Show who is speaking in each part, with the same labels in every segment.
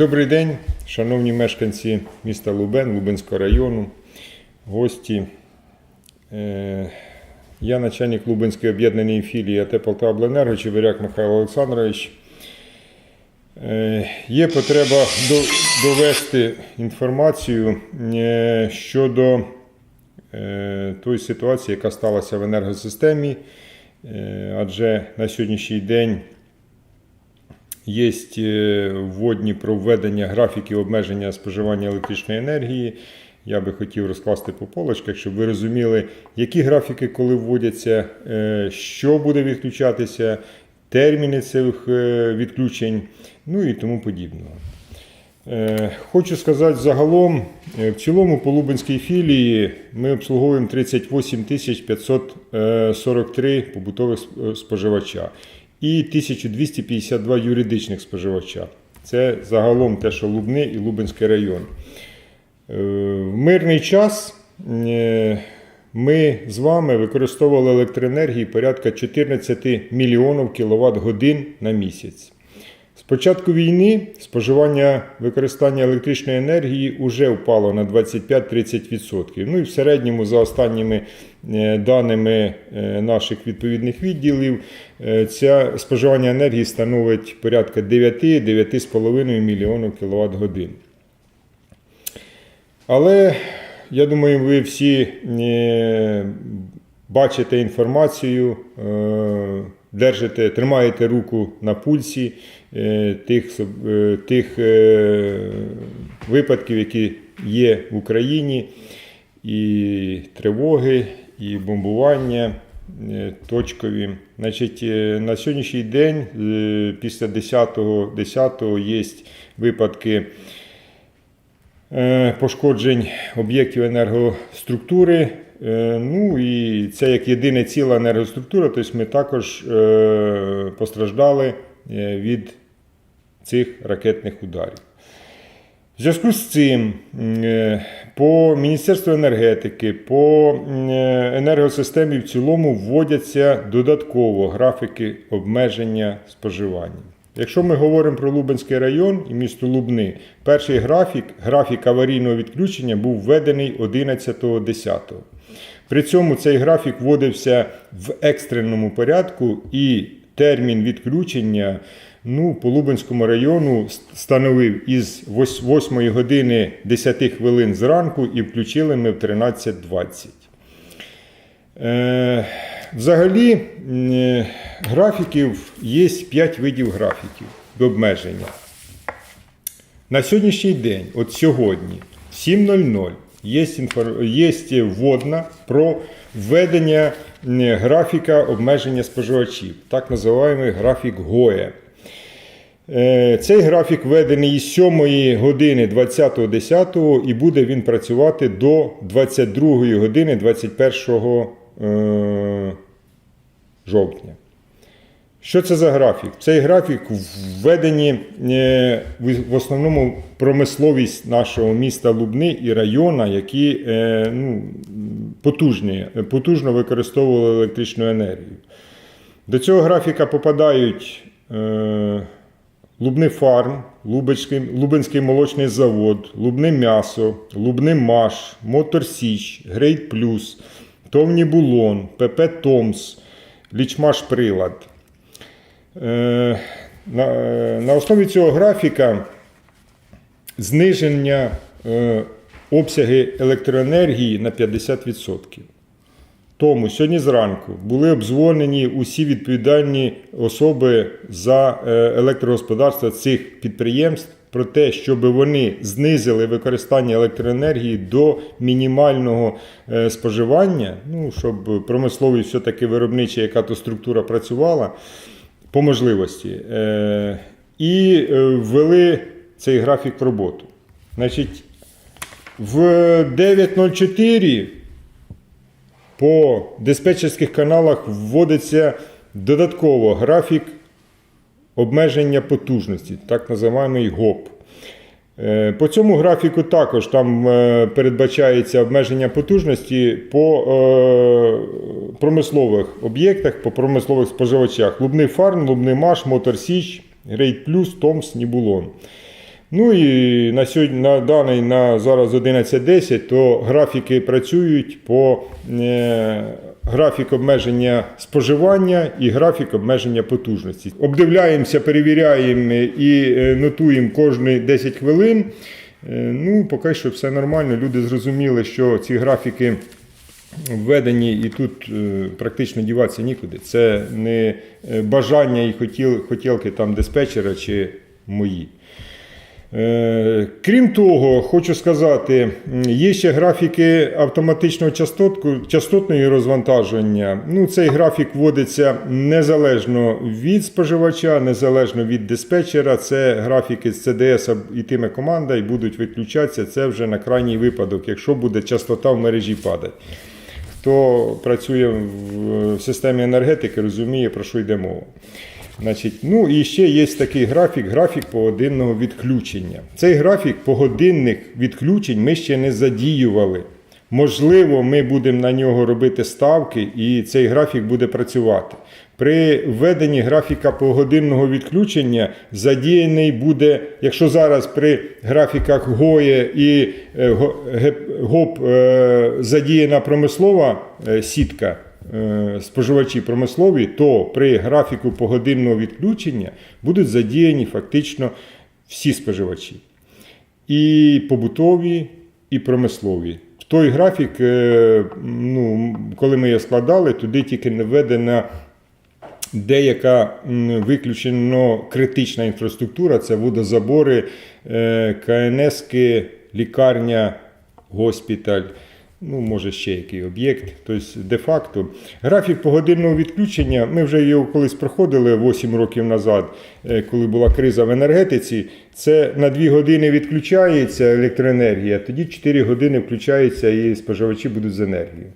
Speaker 1: Добрий день, шановні мешканці міста Лубен, Лубенського району, гості. Е, Я начальник Лубенської об'єднаної філії АТ Полтавобленерго Чебиряк Михайло Олександрович. Е, Є потреба довести інформацію е, щодо тої ситуації, яка сталася в енергосистемі, адже на сьогоднішній день Є е, вводні про введення графіків обмеження споживання електричної енергії. Я би хотів розкласти по полочках, щоб ви розуміли, які графіки коли вводяться, е, що буде відключатися, терміни цих е, відключень, ну і тому подібного. Е, Хочу сказати загалом, е, в цілому по Лубенській філії ми обслуговуємо 38 543 побутових споживача і 1252 юридичних споживача. Це загалом те, що Лубни і Лубенський район. Е, В мирний час е, ми з вами використовували електроенергії порядка 14 мільйонів кіловат годин на місяць. Початку війни споживання використання електричної енергії вже впало на 25-30%. Ну і в середньому, за останніми е, даними е, наших відповідних відділів, е, це споживання енергії становить порядка 9-9,5 мільйонів кВт годин. Але я думаю, ви всі бачите інформацію, держите, тримаєте руку на пульсі е, тих, е, тих е, випадків, які є в Україні, і тривоги, і бомбування точкові. Значить, на сьогоднішній день, після 10-го 10 є випадки пошкоджень об'єктів енергоструктури. Е, Ну і це як єдине ціла енергоструктура, тобто ми також е, постраждали е, від цих ракетних ударів. В зв'язку з цим е, по Міністерству енергетики, по е, енергосистемі в цілому вводяться додатково графіки обмеження споживання. Якщо ми говоримо про Лубенський район і місто Лубни, перший графік, графік аварійного відключення був введений 11.10. При цьому цей графік вводився в екстреному порядку і термін відключення ну, по Лубенському району становив із 8 години 10 хвилин зранку і включили ми в 13.20. Е, Взагалі, е, графіків є 5 видів графіків до обмеження. На сьогоднішній день, от сьогодні, в 7.00, є, є вводна про введення графіка обмеження споживачів, так називаємо графік ГОЕ. Цей графік введений із 7 години 20.10 і буде він працювати до 22 години 21 е, жовтня. Що це за графік? Цей графік введені е, в основному промисловість нашого міста Лубни і району, які е, ну, потужні, потужно використовували електричну енергію. До цього графіка попадають Лубний фарм, Лубенський, Лубенський молочний завод, Лубне м'ясо, Лубний Маш, Мотор Січ, Грейт Плюс, Товні Булон, ПП Томс, Лічмаш Прилад. Е, на, основі цього графіка зниження е, обсяги електроенергії на 50%. Тому сьогодні зранку були обдзвонені усі відповідальні особи за е, електрогосподарство цих підприємств про те, щоб вони знизили використання електроенергії до мінімального е, споживання, ну, щоб промисловість все-таки виробнича, яка то структура працювала по можливості. Е, І ввели цей графік роботу. Значить, в 9.04 по диспетчерських каналах вводиться додатково графік обмеження потужності, так називаємо ГОП. Е, По цьому графіку також там е, передбачається обмеження потужності по е, промислових об'єктах, по промислових споживачах. Лубний фарм, Лубний Маш, Мотор Січ, Грейт Плюс, Томс, Нібулон. Ну і на сьогодні на даний на зараз 11.10, то графіки працюють по е, графік обмеження споживання і графік обмеження потужності. Обдивляємося, перевіряємо і е, нотуємо кожні 10 хвилин. Е, Ну, поки що все нормально. Люди зрозуміли, що ці графіки введені і тут е, практично діватися нікуди. Це не бажання і хотіл, хотілки там диспетчера чи мої. Е, Крім того, хочу сказати, є ще графіки автоматичного частотку, частотної розвантаження. Ну, цей графік вводиться незалежно від споживача, незалежно від диспетчера. Це графіки з CDS йтиме команда і будуть виключатися. Це вже на крайній випадок, якщо буде частота в мережі падати. Хто працює в системі енергетики, розуміє, про що йде мова. Значить, ну і ще є такий графік, графік погодинного відключення. Цей графік погодинних відключень ми ще не задіювали. Можливо, ми будемо на нього робити ставки, і цей графік буде працювати. При введенні графіка погодинного відключення задіяний буде, якщо зараз при графіках ГОЄ і е, ГОП е, задіяна промислова е, сітка, споживачі промислові, то при графіку погодинного відключення будуть задіяні фактично всі споживачі. І побутові, і промислові. В той графік, е, ну, коли ми його складали, туди тільки не введена деяка виключено критична інфраструктура, це водозабори, е, КНСки, лікарня, госпіталь. Ну, може, ще який об'єкт. Тобто, де-факто, графік погодинного відключення, ми вже його колись проходили 8 років назад, е, коли була криза в енергетиці. Це на 2 години відключається електроенергія, тоді 4 години включається і споживачі будуть з енергією.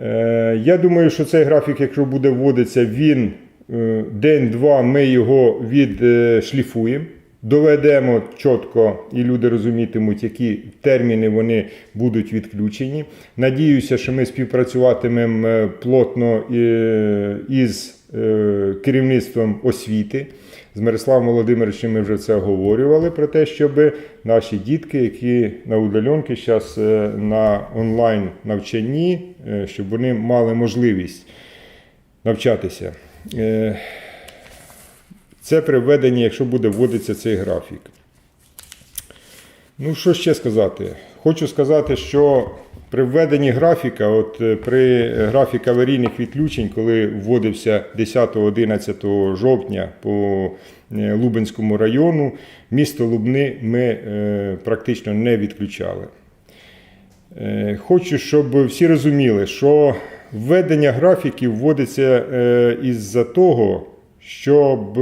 Speaker 1: Е, Я думаю, що цей графік, якщо буде вводитися, він е, день-два ми його відшліфуємо, доведемо чітко, і люди розумітимуть, які терміни вони будуть відключені. Надіюся, що ми співпрацюватимемо е, плотно е, із е, керівництвом освіти. З Мирославом Володимировичем ми вже це оговорювали про те, щоб наші дітки, які на удаленки зараз на онлайн навчанні, щоб вони мали можливість навчатися. Це при введенні, якщо буде вводитися цей графік. Ну, що ще сказати? Хочу сказати, що при введенні графіка, от е, при графік аварійних відключень, коли вводився 10-11 жовтня по е, Лубенському району, місто Лубни ми е, практично не відключали. Хочу, щоб всі розуміли, що введення графіків вводиться із-за того, щоб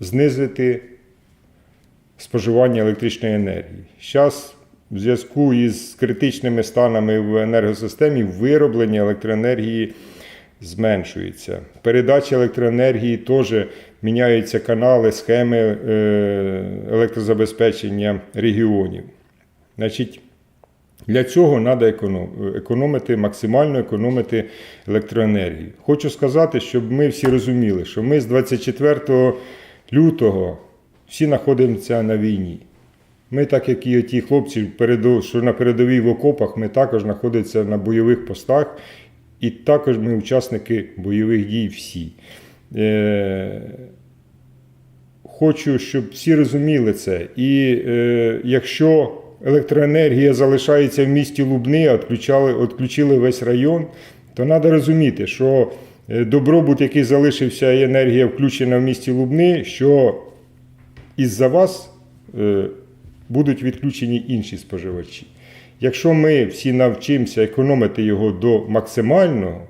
Speaker 1: знизити споживання електричної енергії. Зараз в зв'язку із критичними станами в енергосистемі вироблення електроенергії зменшується. Передача електроенергії теж міняються канали, схеми е, електрозабезпечення регіонів. Значить, для цього треба економити, максимально економити електроенергію. Хочу сказати, щоб ми всі розуміли, що ми з 24 лютого всі знаходимося на війні. Ми, так як і ті хлопці, що на передовій в окопах, ми також знаходимося на бойових постах, і також ми учасники бойових дій всі. Е, Хочу, щоб всі розуміли це. І е, якщо електроенергія залишається в місті Лубни, а відключили весь район, то треба розуміти, що е, добробут, який залишився, і енергія включена в місті Лубни, що із-за вас е, будуть відключені інші споживачі. Якщо ми всі навчимося економити його до максимального,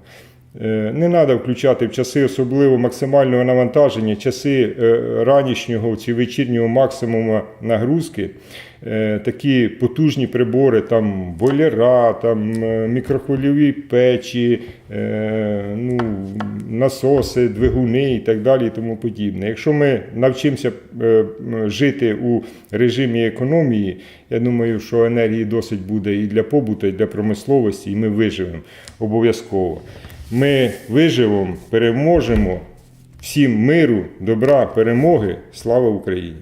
Speaker 1: не треба включати в часи особливо максимального навантаження, часи е, ранішнього чи вечірнього максимуму нагрузки, е, такі потужні прибори, там бойлера, там е, мікрохвильові печі, е, ну, насоси, двигуни і так далі і тому подібне. Якщо ми навчимося е, жити у режимі економії, я думаю, що енергії досить буде і для побуту, і для промисловості, і ми виживемо обов'язково. Ми виживемо, переможемо. Всім миру, добра, перемоги. Слава Україні!